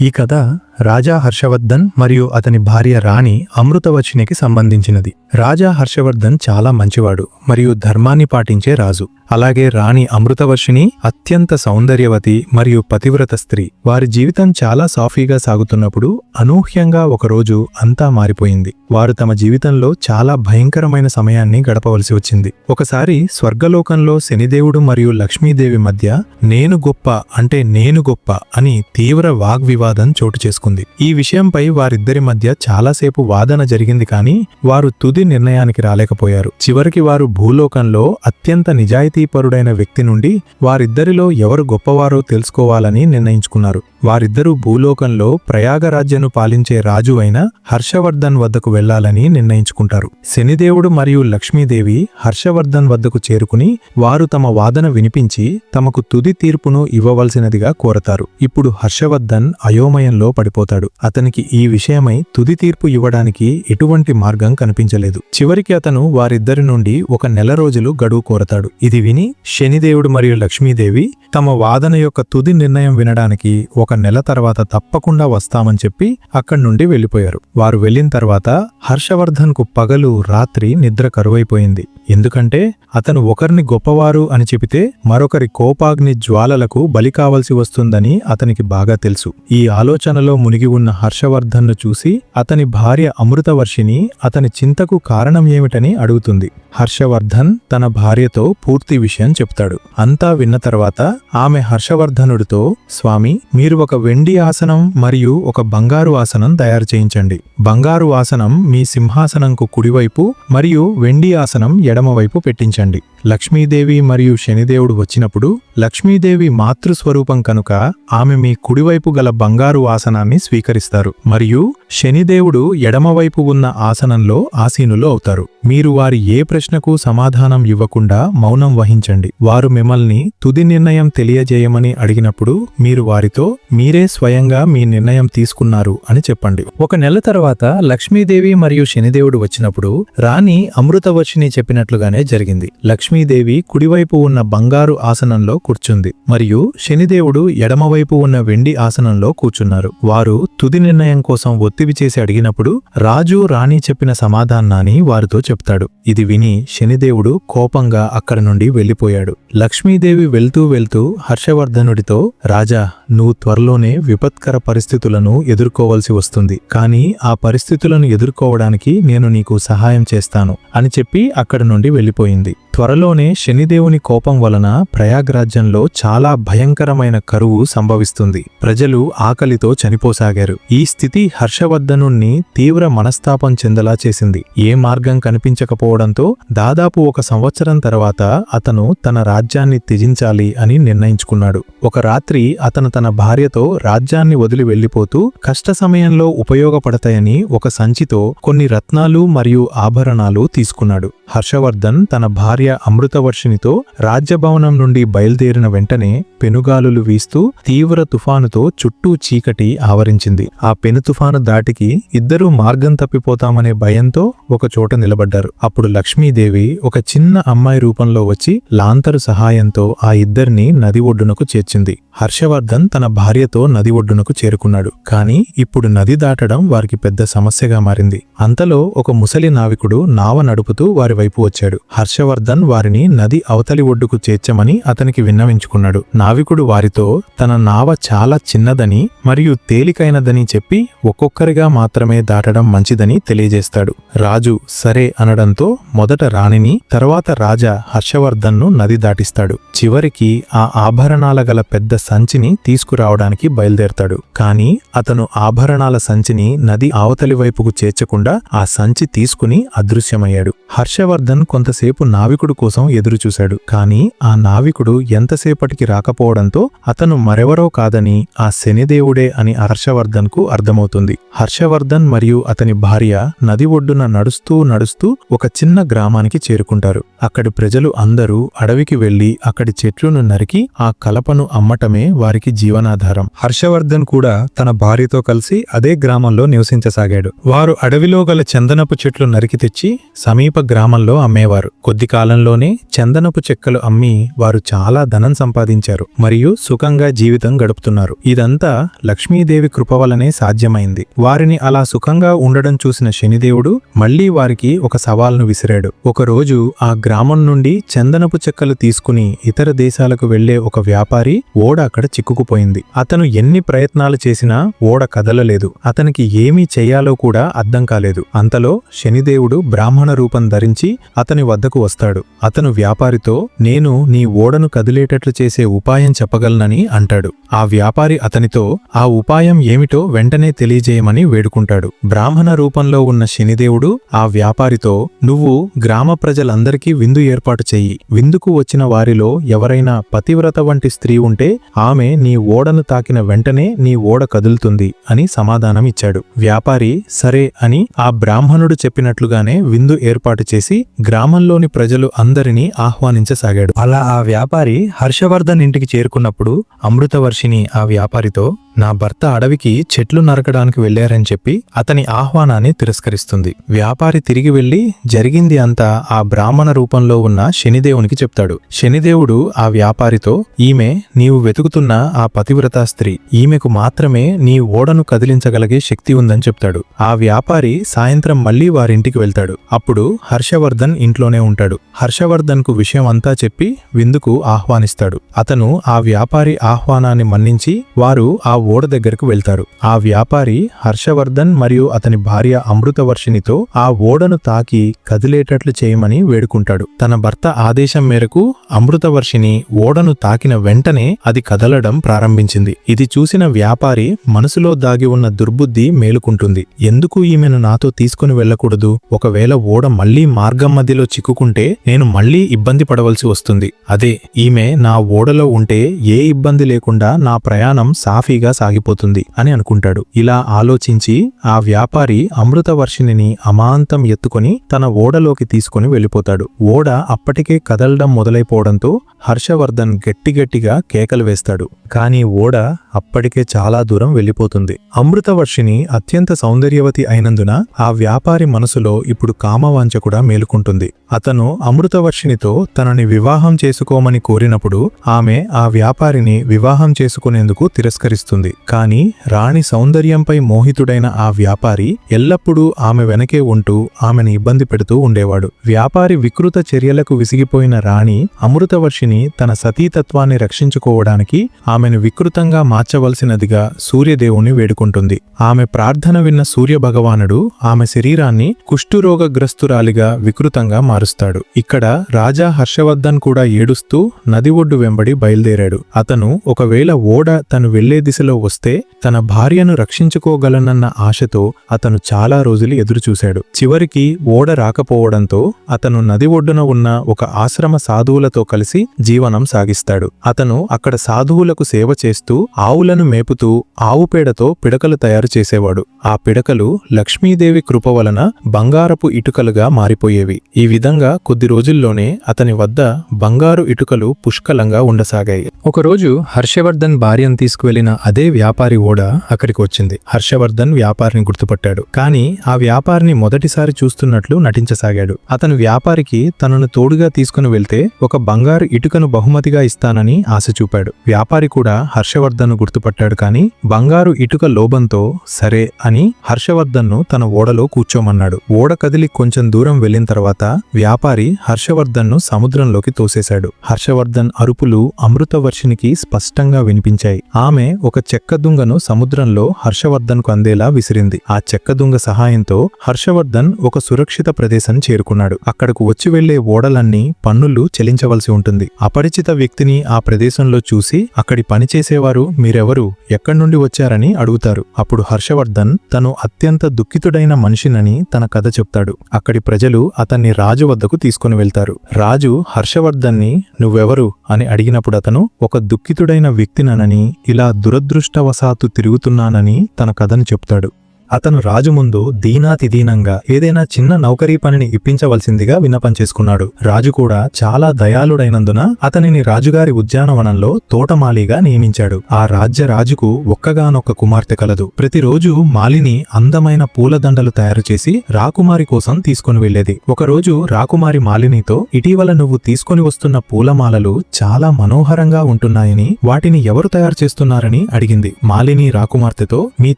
ఈ కథ రాజా హర్షవర్ధన్ మరియు అతని భార్య రాణి అమృతవచినికి సంబంధించినది. రాజా హర్షవర్ధన్ చాలా మంచివాడు మరియు ధర్మాన్ని పాటించే రాజు. అలాగే రాణి అమృతవర్షిని అత్యంత సౌందర్యవతి మరియు పతివ్రత స్త్రీ. వారి జీవితం చాలా సాఫీగా సాగుతున్నప్పుడు అనూహ్యంగా ఒకరోజు అంతా మారిపోయింది. వారు తమ జీవితంలో చాలా భయంకరమైన సమయాన్ని గడపవలసి వచ్చింది. ఒకసారి స్వర్గలోకంలో శనిదేవుడు మరియు లక్ష్మీదేవి మధ్య నేను గొప్ప అంటే నేను గొప్ప అని తీవ్ర వాగ్వివాదం చోటు చేసుకుంది. ఈ విషయంపై వారిద్దరి మధ్య చాలాసేపు వాదన జరిగింది కానీ వారు తుది నిర్ణయానికి రాలేకపోయారు. చివరికి వారు భూలోకంలో అత్యంత నిజాయితీపరుడైన వ్యక్తి నుండి వారిద్దరిలో ఎవరు గొప్పవారో తెలుసుకోవాలని నిర్ణయించుకున్నారు. వారిద్దరూ భూలోకంలో ప్రయాగరాజ్యను పాలించే రాజు అయిన హర్షవర్ధన్ వద్దకు వెళ్ళాలని నిర్ణయించుకుంటారు. శనిదేవుడు మరియు లక్ష్మీదేవి హర్షవర్ధన్ వద్దకు చేరుకుని వారు తమ వాదన వినిపించి తమకు తుది తీర్పును ఇవ్వవలసినదిగా కోరతారు. ఇప్పుడు హర్షవర్ధన్ అయోమయంలో పడిపోతాడు అతనికి ఈ విషయమై తుది తీర్పు ఇవ్వడానికి ఎటువంటి మార్గం కనిపించలేదు. చివరికి అతను వారిద్దరి నుండి ఒక నెల రోజులు గడువు కోరతాడు. ఇది విని శనిదేవుడు మరియు లక్ష్మీదేవి తమ వాదన యొక్క తుది నిర్ణయం వినడానికి ఒక నెల తర్వాత తప్పకుండా వస్తామని చెప్పి అక్కడి నుండి వెళ్ళిపోయారు వారు వెళ్ళిన తర్వాత హర్షవర్ధన్కు పగలు రాత్రి నిద్ర కరువైపోయింది. ఎందుకంటే అతను ఒకరిని గొప్పవారు అని చెబితే మరొకరి కోపాగ్ని జ్వాలలకు బలి కావలసి వస్తుందని అతనికి బాగా తెలుసు. ఈ ఆలోచనలో మునిగి ఉన్న హర్షవర్ధన్ను చూసి అతని భార్య అమృతవర్షిని అతని చింతకు కారణం ఏమిటని అడుగుతుంది. హర్షవర్ధన్ తన భార్యతో పూర్తి విషయం చెప్తాడు. అంతా విన్న తర్వాత ఆమె హర్షవర్ధనుడితో స్వామి మీరు ఒక వెండి ఆసనం మరియు ఒక బంగారు ఆసనం తయారు చేయించండి. బంగారు ఆసనం మీ సింహాసనంకు కుడివైపు మరియు వెండి ఆసనం ఎడమవైపు పెట్టించండి. లక్ష్మీదేవి మరియు శనిదేవుడు వచ్చినప్పుడు లక్ష్మీదేవి మాతృస్వరూపం కనుక ఆమె మీ కుడివైపు గల బంగారు ఆసనాన్ని స్వీకరిస్తారు. మరియు శనిదేవుడు ఎడమవైపు ఉన్న ఆసనంలో ఆసీనులు అవుతారు. మీరు వారి ఏ ప్రశ్నకు సమాధానం ఇవ్వకుండా మౌనం వహించండి. వారు మిమ్మల్ని తుది నిర్ణయం తెలియజేయమని అడిగినప్పుడు మీరు వారితో మీరే స్వయంగా మీ నిర్ణయం తీసుకున్నారు అని చెప్పండి. ఒక నెల తర్వాత లక్ష్మీదేవి మరియు శనిదేవుడు వచ్చినప్పుడు రాణి అమృతవర్షిని చెప్పినట్లుగానే జరిగింది. లక్ష్మీదేవి కుడివైపు ఉన్న బంగారు ఆసనంలో కూర్చుంది. మరియు శనిదేవుడు ఎడమవైపు ఉన్న వెండి ఆసనంలో కూర్చున్నారు. వారు తుది నిర్ణయం కోసం ఒత్తిడి చేసి అడిగినప్పుడు రాజు రాణి చెప్పిన సమాధానాన్ని వారితో చెప్తాడు. ఇది విని శనిదేవుడు కోపంగా అక్కడ నుండి వెళ్ళిపోయాడు లక్ష్మీదేవి వెళ్తూ వెళ్తూ హర్షవర్ధనుడితో రాజా నువ్వు త్వరలోనే విపత్కర పరిస్థితులను ఎదుర్కోవలసి వస్తుంది. కానీ ఆ పరిస్థితులను ఎదుర్కోవడానికి నేను నీకు సహాయం చేస్తాను అని చెప్పి అక్కడి నుండి వెళ్ళిపోయింది త్వరలోనే శనిదేవుని కోపం వలన ప్రయాగ్రాజ్యంలో చాలా భయంకరమైన కరువు సంభవిస్తుంది. ప్రజలు ఆకలితో చనిపోసాగారు. ఈ స్థితి హర్షవర్ధనుణ్ణి తీవ్ర మనస్తాపం చెందలా చేసింది. ఏ మార్గం కనిపించకపోవడంతో దాదాపు ఒక సంవత్సరం తర్వాత అతను తన రాజ్యాన్ని త్యజించాలి అని నిర్ణయించుకున్నాడు. ఒక రాత్రి అతను తన భార్యతో రాజ్యాన్ని వదిలి వెళ్ళిపోతూ కష్ట సమయంలో ఉపయోగపడతాయని ఒక సంచితో కొన్ని రత్నాలు మరియు ఆభరణాలు తీసుకున్నాడు. హర్షవర్ధన్ తన భార్య అమృతవర్షినితో రాజ్యభవనం నుండి బయలుదేరిన వెంటనే పెనుగాలులు వీస్తూ తీవ్ర తుఫానుతో చుట్టూ చీకటి ఆవరించింది. ఆ పెను తుఫాను దాటికి ఇద్దరూ మార్గం తప్పిపోతామనే భయంతో ఒక చోట నిలబడ్డారు. అప్పుడు లక్ష్మీదేవి ఒక చిన్న అమ్మాయి రూపంలో వచ్చి లాంతరు సహాయంతో ఆ ఇద్దరిని నది ఒడ్డునకు చేర్చింది. హర్షవర్ధన్ తన భార్యతో నది ఒడ్డునకు చేరుకున్నాడు. కాని ఇప్పుడు నది దాటడం వారికి పెద్ద సమస్యగా మారింది. అంతలో ఒక ముసలి నావికుడు నావ నడుపుతూ వారి వైపు వచ్చాడు. హర్షవర్ధన్ వారిని నది అవతలి ఒడ్డుకు చేర్చమని అతనికి విన్నవించుకున్నాడు. నావికుడు వారితో తన నావ చాలా చిన్నదని మరియు తేలికైనదని చెప్పి ఒక్కొక్కరిగా మాత్రమే దాటడం మంచిదని తెలియజేస్తాడు. రాజు సరే అనడంతో మొదట రాణిని తర్వాత రాజా హర్షవర్ధన్ను నది దాటిస్తాడు. చివరికి ఆ ఆభరణాల గల పెద్ద సంచిని తీసుకురావడానికి బయలుదేరతాడు. కాని అతను ఆభరణాల సంచిని నది అవతలి వైపుకు చేర్చకుండా ఆ సంచి తీసుకుని అదృశ్యమయ్యాడు. హర్షవర్ధన్ కొంతసేపు నావికుడు కోసం ఎదురుచూశాడు. కాని ఆ నావికుడు ఎంతసేపటికి రాకపోవడంతో అతను మరెవరో కాదని ఆ శనిదేవుడే అని హర్షవర్ధన్కు అర్థమవుతుంది. హర్షవర్ధన్ మరియు అతని భార్య నది ఒడ్డున నడుస్తూ నడుస్తూ ఒక చిన్న గ్రామానికి చేరుకుంటారు. అక్కడి ప్రజలు అందరూ అడవికి వెళ్ళి అక్కడి చెట్లను నరికి ఆ కలపను అమ్మటం ఉండడమే వారికి జీవనాధారం. హర్షవర్ధన్ కూడా తన భార్యతో కలిసి అదే గ్రామంలో నివసించసాగాడు. వారు అడవిలో గల చందనపు చెట్లు నరికి తెచ్చి సమీప గ్రామంలో అమ్మేవారు. కొద్ది కాలంలోనే చందనపు చెక్కలు అమ్మి వారు చాలా ధనం సంపాదించారు మరియు సుఖంగా జీవితం గడుపుతున్నారు. ఇదంతా లక్ష్మీదేవి కృప వలనే సాధ్యమైంది. వారిని అలా సుఖంగా ఉండడం చూసిన శనిదేవుడు మళ్ళీ వారికి ఒక సవాల్ను విసిరాడు. ఒకరోజు ఆ గ్రామం నుండి చందనపు చెక్కలు తీసుకుని ఇతర దేశాలకు వెళ్ళే ఒక వ్యాపారి ఓడ అక్కడ చిక్కుకుపోయింది. అతను ఎన్ని ప్రయత్నాలు చేసినా ఓడ కదలలేదు. అతనికి ఏమీ చెయ్యాలో కూడా అర్థం కాలేదు. అంతలో శనిదేవుడు బ్రాహ్మణ రూపం ధరించి అతని వద్దకు వస్తాడు. అతను వ్యాపారితో నేను నీ ఓడను కదిలేటట్లు చేసే ఉపాయం చెప్పగలనని అంటాడు. ఆ వ్యాపారి అతనితో ఆ ఉపాయం ఏమిటో వెంటనే తెలియజేయమని వేడుకుంటాడు. బ్రాహ్మణ రూపంలో ఉన్న శనిదేవుడు ఆ వ్యాపారితో నువ్వు గ్రామ ప్రజలందరికీ విందు ఏర్పాటు చెయ్యి. విందుకు వచ్చిన వారిలో ఎవరైనా పతివ్రత వంటి స్త్రీ ఉంటే ఆమె నీ ఓడను తాకిన వెంటనే నీ ఓడ కదులుతుంది అని సమాధానం ఇచ్చాడు. వ్యాపారి సరే అని ఆ బ్రాహ్మణుడు చెప్పినట్లుగానే విందు ఏర్పాటు చేసి గ్రామంలోని ప్రజలు అందరినీ ఆహ్వానించసాగాడు. అలా ఆ వ్యాపారి హర్షవర్ధన్ ఇంటికి చేరుకున్నప్పుడు అమృతవర్షిని ఆ వ్యాపారితో నా భర్త అడవికి చెట్లు నరకడానికి వెళ్ళారని చెప్పి అతని ఆహ్వానాన్ని తిరస్కరిస్తుంది. వ్యాపారి తిరిగి వెళ్ళి జరిగింది అంతా ఆ బ్రాహ్మణ రూపంలో ఉన్న శనిదేవునికి చెప్తాడు. శనిదేవుడు ఆ వ్యాపారితో ఈమె నీవు వెతుకుతున్న ఆ పతివ్రత స్త్రీ. ఈమెకు మాత్రమే నీ ఓడను కదిలించగలిగే శక్తి ఉందని చెప్తాడు. ఆ వ్యాపారి సాయంత్రం మళ్ళీ వారింటికి వెళ్తాడు. అప్పుడు హర్షవర్ధన్ ఇంట్లోనే ఉంటాడు. హర్షవర్ధన్కు విషయం అంతా చెప్పి విందుకు ఆహ్వానిస్తాడు. అతను ఆ వ్యాపారి ఆహ్వానాన్ని మన్నించి వారు ఆ ఓడ దగ్గరకు వెళ్తారు. ఆ వ్యాపారి హర్షవర్ధన్ మరియు అతని భార్య అమృతవర్షినితో ఆ ఓడను తాకి కదిలేటట్లు చేయమని వేడుకుంటాడు. తన భర్త ఆదేశం మేరకు అమృతవర్షిని ఓడను తాకిన వెంటనే అది కదలడం ప్రారంభించింది. ఇది చూసిన వ్యాపారి మనసులో దాగి ఉన్న దుర్బుద్ధి మేలుకుంటుంది. ఎందుకు ఈమెను నాతో తీసుకుని వెళ్ళకూడదు? ఒకవేళ ఓడ మళ్ళీ మార్గం మధ్యలో చిక్కుకుంటే నేను మళ్ళీ ఇబ్బంది పడవలసి వస్తుంది. అదే ఈమె నా ఓడలో ఉంటే ఏ ఇబ్బంది లేకుండా నా ప్రయాణం సాఫీగా సాగిపోతుంది అని అనుకుంటాడు. ఇలా ఆలోచించి ఆ వ్యాపారి అమృతవర్షిణిని అమాంతం ఎత్తుకొని తన ఓడలోకి తీసుకుని వెళ్ళిపోతాడు. ఓడ అప్పటికే కదలడం మొదలైపోవడంతో హర్షవర్ధన్ గట్టిగట్టిగా కేకలు వేస్తాడు. కానీ ఓడ అప్పటికే చాలా దూరం వెళ్ళిపోతుంది. అమృతవర్షిని అత్యంత సౌందర్యవతి అయినందున ఆ వ్యాపారి మనసులో ఇప్పుడు కామవాంఛ కూడా మేలుకుంటుంది. అతను అమృతవర్షినితో తనని వివాహం చేసుకోమని కోరినప్పుడు ఆమె ఆ వ్యాపారిని వివాహం చేసుకునేందుకు తిరస్కరిస్తుంది. కాని రాణి సౌందర్యంపై మోహితుడైన ఆ వ్యాపారి ఎల్లప్పుడూ ఆమె వెనకే ఉంటూ ఆమెను ఇబ్బంది పెడుతూ ఉండేవాడు. వ్యాపారి వికృత చర్యలకు విసిగిపోయిన రాణి అమృతవర్షిని తన సతీతత్వాన్ని రక్షించుకోవడానికి ఆమెను వికృతంగా మార్చవలసినదిగా సూర్యదేవుని వేడుకుంటుంది. ఆమె ప్రార్థన విన్న సూర్య భగవానుడు ఆమె శరీరాన్ని కుష్ఠురోగగ్రస్తురాలిగా వికృతంగా మారుస్తాడు. ఇక్కడ రాజా హర్షవర్ధన్ కూడా ఏడుస్తూ నది ఒడ్డు వెంబడి బయలుదేరాడు. అతను ఒకవేళ ఓడ తను వెళ్ళే దిశలో వస్తే తన భార్యను రక్షించుకోగలనన్న ఆశతో అతను చాలా రోజులు ఎదురుచూశాడు. చివరికి ఓడ రాకపోవడంతో అతను నది ఒడ్డున ఉన్న ఒక ఆశ్రమ సాధువులతో కలిసి జీవనం సాగిస్తాడు. అతను అక్కడ సాధువులకు సేవ చేస్తూ ఆవులను మేపుతూ ఆవు పేడతో పిడకలు తయారు చేసేవాడు. ఆ పిడకలు లక్ష్మీదేవి కృప వలన బంగారపు ఇటుకలుగా మారిపోయేవి. ఈ విధంగా కొద్ది రోజుల్లోనే అతని వద్ద బంగారు ఇటుకలు పుష్కలంగా ఉండసాగాయి. ఒకరోజు హర్షవర్ధన్ భార్యను తీసుకువెళ్ళిన అదే వ్యాపారి ఓడ అక్కడికి వచ్చింది. హర్షవర్ధన్ వ్యాపారిని గుర్తుపట్టాడు. కానీ ఆ వ్యాపారిని మొదటిసారి చూస్తున్నట్లు నటించసాగాడు. అతను వ్యాపారికి తనను తోడుగా తీసుకుని వెళ్తే ఒక బంగారు ఇటుకను బహుమతిగా ఇస్తానని ఆశ చూపాడు. వ్యాపారి కూడా హర్షవర్ధన్ గుర్తుపట్టాడు కానీ బంగారు ఇటుక లోభంతో సరే అని హర్షవర్ధన్ను తన ఓడలో కూర్చోమన్నాడు. ఓడ కదిలి కొంచెం దూరం వెళ్ళిన తర్వాత వ్యాపారి హర్షవర్ధన్ను సముద్రంలోకి తోసేశాడు. హర్షవర్ధన్ అరుపులు అమృతవర్షినికి స్పష్టంగా వినిపించాయి. ఆమె ఒక చెక్క దుంగను సముద్రంలో హర్షవర్ధన్కు అందేలా విసిరింది. ఆ చెక్క దుంగ సహాయంతో హర్షవర్ధన్ ఒక సురక్షిత ప్రదేశం చేరుకున్నాడు. అక్కడకు వచ్చి వెళ్ళే ఓడలన్నీ పన్నులు చెల్లించవలసి ఉంటుంది. అపరిచిత వ్యక్తిని ఆ ప్రదేశంలో చూసి అక్కడి పనిచేసేవారు మీరెవరు ఎక్కడి నుండి వచ్చారని అడుగుతారు. అప్పుడు హర్షవర్ధన్ తను అత్యంత దుఃఖితుడైన మనిషినని తన కథ చెప్తాడు. అక్కడి ప్రజలు అతన్ని రాజు వద్దకు తీసుకుని వెళ్తారు. రాజు హర్షవర్ధన్ని నువ్వెవరు అని అడిగినప్పుడు అతను ఒక దుఃఖితుడైన వ్యక్తినని ఇలా దురదృష్టవశాత్తు తిరుగుతున్నానని తన కథను చెప్తాడు. అతను రాజు ముందు దీనాతిదీనంగా ఏదైనా చిన్న నౌకరీ పనిని ఇప్పించవలసిందిగా విన్నపం చేసుకున్నాడు. రాజు కూడా చాలా దయాళుడైనందున అతనిని రాజుగారి ఉద్యానవనంలో తోటమాలిగా నియమించాడు. ఆ రాజ్య రాజుకు ఒక్కగానొక్క కుమార్తె కలదు. ప్రతిరోజు మాలిని అందమైన పూలదండలు తయారు చేసి రాకుమారి కోసం తీసుకుని వెళ్ళేది ఒకరోజు రాకుమారి మాలినితో ఇటీవల నువ్వు తీసుకొని వస్తున్న పూలమాలలు చాలా మనోహరంగా ఉంటున్నాయని వాటిని ఎవరు తయారు చేస్తున్నారని అడిగింది. మాలిని రాకుమార్తెతో మీ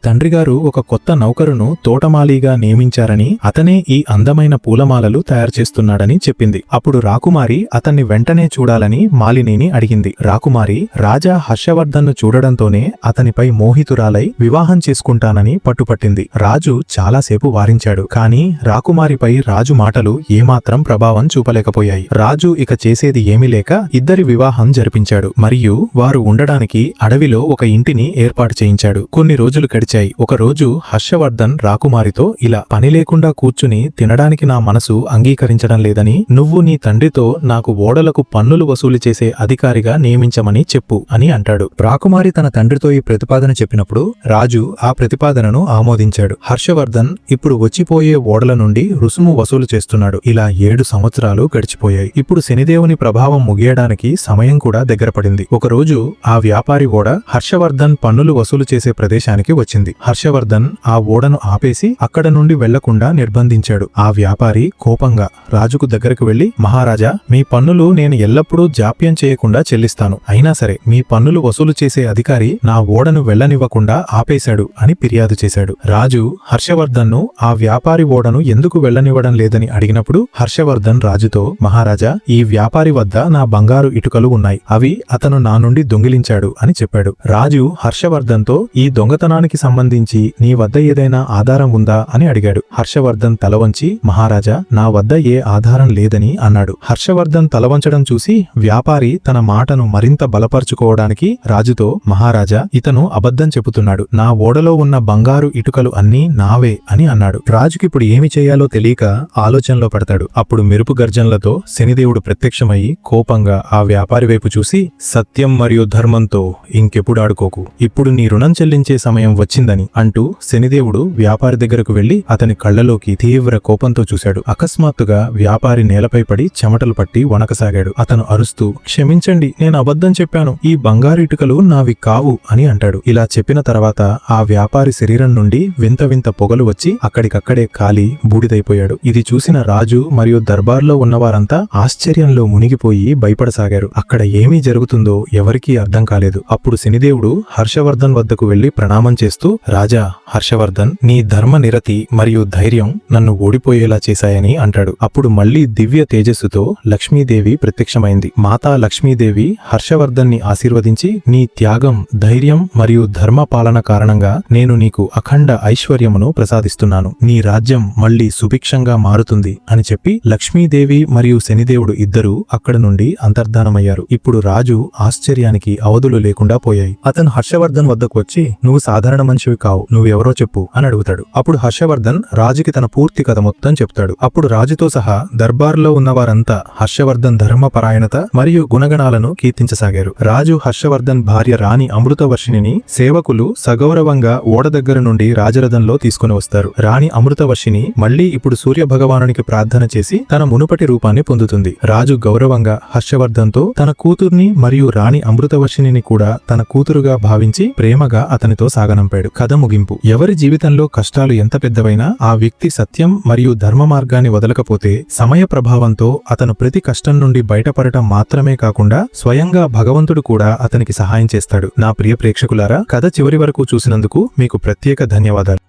తండ్రిగారు ఒక కొత్త నౌకరును తోటమాలిగా నియమించారని అతనే ఈ అందమైన పూలమాలలు తయారు చేస్తున్నాడని చెప్పింది. అప్పుడు రాకుమారి అతన్ని వెంటనే చూడాలని మాలినిని అడిగింది. రాకుమారి రాజా హర్షవర్ధన్ను చూడడంతోనే అతనిపై మోహితురాలై వివాహం చేసుకుంటానని పట్టుపట్టింది. రాజు చాలాసేపు వారించాడు. కాని రాకుమారిపై రాజు మాటలు ఏమాత్రం ప్రభావం చూపలేకపోయాయి. రాజు ఇక చేసేది ఏమీ లేక ఇద్దరి వివాహం జరిపించాడు. మరియు వారు ఉండడానికి అడవిలో ఒక ఇంటిని ఏర్పాటు చేయించాడు. కొన్ని రోజులు గడిచాయి. ఒక రోజు హర్షవర్ధన్ రాకుమారితో ఇలా పని లేకుండా కూర్చుని తినడానికి నా మనసు అంగీకరించడం లేదని నువ్వు నీ తండ్రితో నాకు ఓడలకు పన్నులు వసూలు చేసే అధికారిగా నియమించమని చెప్పు అని అంటాడు. రాకుమారి తన తండ్రితో ఈ ప్రతిపాదన చెప్పినప్పుడు రాజు ఆ ప్రతిపాదనను ఆమోదించాడు. హర్షవర్ధన్ ఇప్పుడు వచ్చిపోయే ఓడల నుండి రుసుము వసూలు చేస్తున్నాడు. ఇలా ఏడు సంవత్సరాలు గడిచిపోయాయి. ఇప్పుడు శనిదేవుని ప్రభావం ముగియడానికి సమయం కూడా దగ్గర పడింది. ఒకరోజు ఆ వ్యాపారి ఓడ హర్షవర్ధన్ పన్నులు వసూలు చేసే ప్రదేశానికి వచ్చింది. హర్షవర్ధన్ ఆ ఓడను ఆపేసి అక్కడ నుండి వెళ్ళకుండా నిర్బంధించాడు. ఆ వ్యాపారి కోపంగా రాజుకు దగ్గరకు వెళ్ళి మహారాజా మీ పన్నులు నేను ఎల్లప్పుడూ జాప్యం చేయకుండా చెల్లిస్తాను. అయినా సరే మీ పన్నులు వసూలు చేసే అధికారి నా ఓడను వెళ్ళనివ్వకుండా ఆపేశాడు అని ఫిర్యాదు చేశాడు. రాజు హర్షవర్ధన్ను ఆ వ్యాపారి ఓడను ఎందుకు వెళ్ళనివ్వడం లేదని అడిగినప్పుడు హర్షవర్ధన్ రాజుతో మహారాజా ఈ వ్యాపారి వద్ద నా బంగారు ఇటుకలు ఉన్నాయి. అవి అతను నా నుండి దొంగిలించాడు అని చెప్పాడు. రాజు హర్షవర్ధన్తో ఈ దొంగతనానికి సంబంధించి నీ వద్ద ఏదైనా ఆధారం ఉందా అని అడిగాడు. హర్షవర్ధన్ తల వంచి మహారాజా నా వద్ద ఏ ఆధారం లేదని అన్నాడు. హర్షవర్ధన్ తల వంచడం చూసి వ్యాపారి తన మాటను మరింత బలపరుచుకోవడానికి రాజుతో మహారాజా ఇతను అబద్ధం చెబుతున్నాడు. నా ఓడలో ఉన్న బంగారు ఇటుకలు అన్నీ నావే అని అన్నాడు. రాజుకిప్పుడు ఏమి చేయాలో తెలియక ఆలోచనలో పడతాడు. అప్పుడు మెరుపు గర్జనలతో శనిదేవుడు ప్రత్యక్షమయ్యి కోపంగా ఆ వ్యాపారి వైపు చూసి సత్యం మరియు ధర్మంతో ఇంకెప్పుడు ఆడుకోకు. ఇప్పుడు నీ రుణం చెల్లించే సమయం వచ్చిందని అంటూ శనిదేవుడు వ్యాపారి దగ్గరకు వెళ్ళి అతని కళ్ళలోకి తీవ్ర కోపంతో చూశాడు. అకస్మాత్తుగా వ్యాపారి నేలపై పడి చెమటలు పట్టి వణకసాగాడు. అతను అరుస్తూ క్షమించండి నేను అబద్ధం చెప్పాను. ఈ బంగారు ఇటుకలు నావి కావు అని అంటాడు. ఇలా చెప్పిన తర్వాత ఆ వ్యాపారి శరీరం నుండి వింత వింత పొగలు వచ్చి అక్కడికక్కడే కాలి బూడిదైపోయాడు. ఇది చూసిన రాజు మరియు దర్బార్లో ఉన్నవారంతా ఆశ్చర్యంలో మునిగిపోయి భయపడసాగారు. అక్కడ ఏమీ జరుగుతుందో ఎవరికీ అర్థం కాలేదు. అప్పుడు శనిదేవుడు హర్షవర్ధన్ వద్దకు వెళ్ళి ప్రణామం చేస్తూ రాజా హర్షవర్ధన్ నీ ధర్మ నిరతి మరియు ధైర్యం నన్ను ఓడిపోయేలా చేశాయని అంటాడు. అప్పుడు మళ్ళీ దివ్య తేజస్సుతో లక్ష్మీదేవి ప్రత్యక్షమైంది. మాతా లక్ష్మీదేవి హర్షవర్ధన్ని ఆశీర్వదించి నీ త్యాగం ధైర్యం మరియు ధర్మ పాలన కారణంగా నేను నీకు అఖండ ఐశ్వర్యమును ప్రసాదిస్తున్నాను. నీ రాజ్యం మళ్ళీ సుభిక్షంగా మారుతుంది అని చెప్పి లక్ష్మీదేవి మరియు శనిదేవుడు ఇద్దరూ అక్కడ నుండి అంతర్ధానమయ్యారు. ఇప్పుడు రాజు ఆశ్చర్యానికి అవధులు లేకుండా పోయాయి. అతను హర్షవర్ధన్ వద్దకు వచ్చి నువ్వు సాధారణ మనిషివి కావు. నువ్వెవరో చెప్పు. అని అడుగుతాడు. అప్పుడు హర్షవర్ధన్ రాజుకి తన పూర్తి కథ మొత్తం చెప్తాడు. అప్పుడు రాజుతో సహా దర్బార్లో ఉన్నవారంతా హర్షవర్ధన్ ధర్మపరాయణత మరియు గుణగణాలను కీర్తించసాగారు. రాజు హర్షవర్ధన్ భార్య రాణి అమృతవర్షిణిని సేవకులు సగౌరవంగా ఓడ దగ్గర నుండి రాజరథంలో తీసుకుని వస్తారు. రాణి అమృతవర్షిని మళ్ళీ ఇప్పుడు సూర్య భగవానునికి ప్రార్థన చేసి తన మునుపటి రూపాన్ని పొందుతుంది. రాజు గౌరవంగా హర్షవర్ధన్తో తన కూతుర్ని మరియు రాణి అమృతవర్షిణిని కూడా తన కూతురుగా భావించి ప్రేమగా అతనితో సాగనంపాడు. కథ ముగింపు. ఎవరి జీవితంలో కష్టాలు ఎంత పెద్దవైనా ఆ వ్యక్తి సత్యం మరియు ధర్మ మార్గాన్ని వదలకపోతే సమయ ప్రభావంతో అతను ప్రతి కష్టం నుండి బయటపడటం మాత్రమే కాకుండా స్వయంగా భగవంతుడు కూడా అతనికి సహాయం చేస్తాడు. నా ప్రియ ప్రేక్షకులారా కథ చివరి వరకు చూసినందుకు మీకు ప్రత్యేక ధన్యవాదాలు.